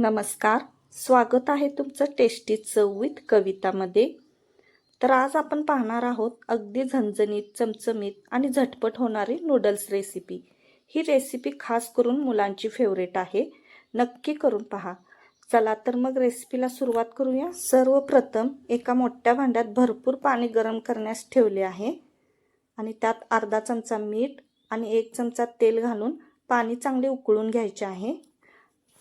नमस्कार. स्वागत आहे तुमचं टेस्टी चववीत कवितामध्ये. तर आज आपण पाहणार आहोत अगदी झणझणीत चमचमीत आणि झटपट होणारी नूडल्स रेसिपी ही रेसिपी खास करून मुलांची फेवरेट आहे. नक्की करून पहा. चला तर मग रेसिपीला सुरुवात करूया. सर्वप्रथम एका मोठ्या भांड्यात भरपूर पाणी गरम करण्यास ठेवले आहे. आणि त्यात अर्धा चमचा मीठ आणि एक चमचा तेल घालून पाणी चांगले उकळून घ्यायचे आहे.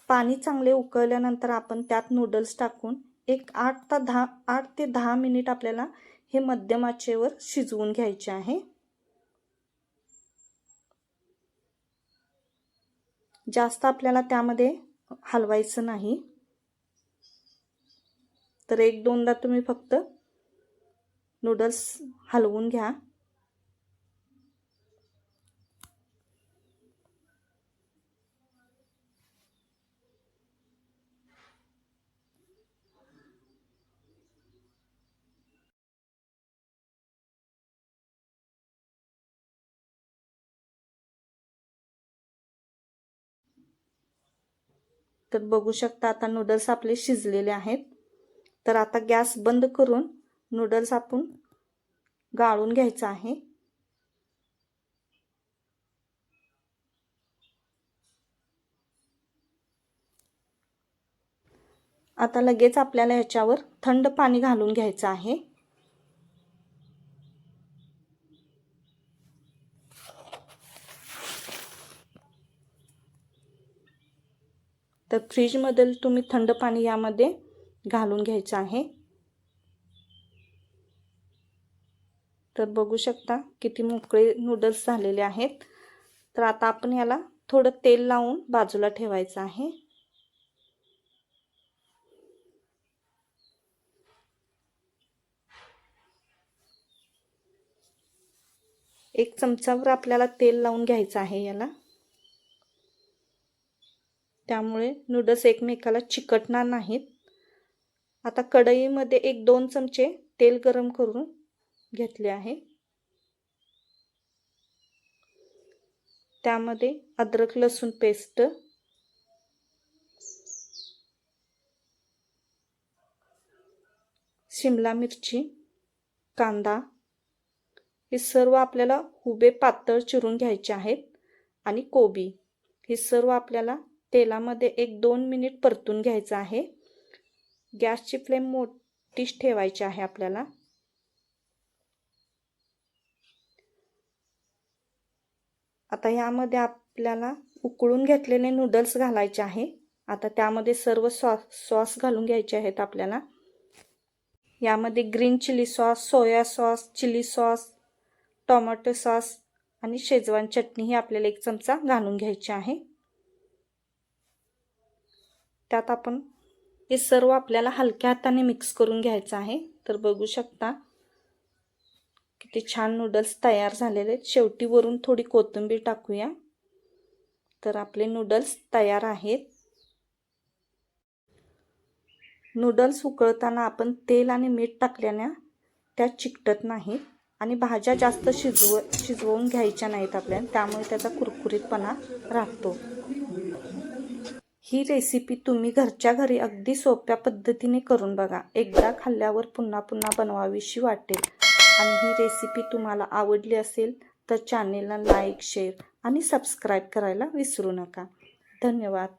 पाणी चांगले उकळल्यानंतर आपण त्यात नूडल्स टाकून एक आठ ते दहा आठ ते दहा मिनिट आपल्याला हे मध्यम आचेवर शिजवून घ्यायचे आहे. जास्त आपल्याला त्यामध्ये हलवायचं नाही. तर एक दोनदा तुम्ही फक्त नूडल्स हलवून घ्या. तर बघू शकता. आता नूडल्स आपले शिजलेले आहेत. तर आता गॅस बंद करून नूडल्स आपण गाळून घ्यायचं आहे. आता लगेच आपल्याला याच्यावर थंड पाणी घालून घ्यायचं आहे. तर फ्रीजमधील तुम्ही थंड पाणी यामध्ये घालून घ्यायचं आहे. तर बघू शकता किती मोकळे नूडल्स झालेले आहेत. तर आता आपण याला थोडं तेल लावून बाजूला ठेवायचं आहे. एक चमचावर आपल्याला तेल लावून घ्यायचं आहे याला. त्यामुळे नूडल्स एकमेकाला चिकटणार नाहीत. आता कढईमध्ये एक दोन चमचे तेल गरम करून घेतले आहे. त्यामध्ये अद्रक लसूण पेस्ट. शिमला मिरची कांदा. हे सर्व आपल्याला हुबे पातळ चिरून घ्यायचे आहेत आणि कोबी. हे सर्व आपल्याला तेलामध्ये एक दोन मिनिट परतून घ्यायचं आहे. गॅसची फ्लेम मोठीच ठेवायची आहे आपल्याला. आता यामध्ये आपल्याला उकळून घेतलेले नूडल्स घालायचे आहे. आता त्यामध्ये सर्व सॉस सॉस घालून घ्यायचे आहेत आपल्याला. यामध्ये green chilli sauce soya sauce chilli sauce tomato sauce आणि शेजवान चटणी ही आपल्याला एक चमचा घालून घ्यायची आहे. त्यात आपण हे सर्व आपल्याला हलक्या हाताने मिक्स करून घ्यायचं आहे. तर बघू शकता किती छान नूडल्स तयार झालेले आहेत. शेवटी वरून थोडी कोथिंबीर टाकूया. तर आपले नूडल्स तयार आहेत. नूडल्स उकळताना आपण तेल आणि मीठ टाकल्याने त्या चिकटत नाहीत आणि भाज्या जास्त शिजव शिजवून घ्यायच्या नाहीत आपल्याला. त्यामुळे त्याचा कुरकुरीतपणा राहतो. ही रेसिपी तुम्ही घरच्या घरी अगदी सोप्या पद्धतीने करून बघा. एकदा खाल्ल्यावर पुन्हा पुन्हा बनवावीशी वाटेल. आणि ही रेसिपी तुम्हाला आवडली असेल तर चॅनेलला लाईक शेअर आणि सबस्क्राईब करायला विसरू नका. धन्यवाद.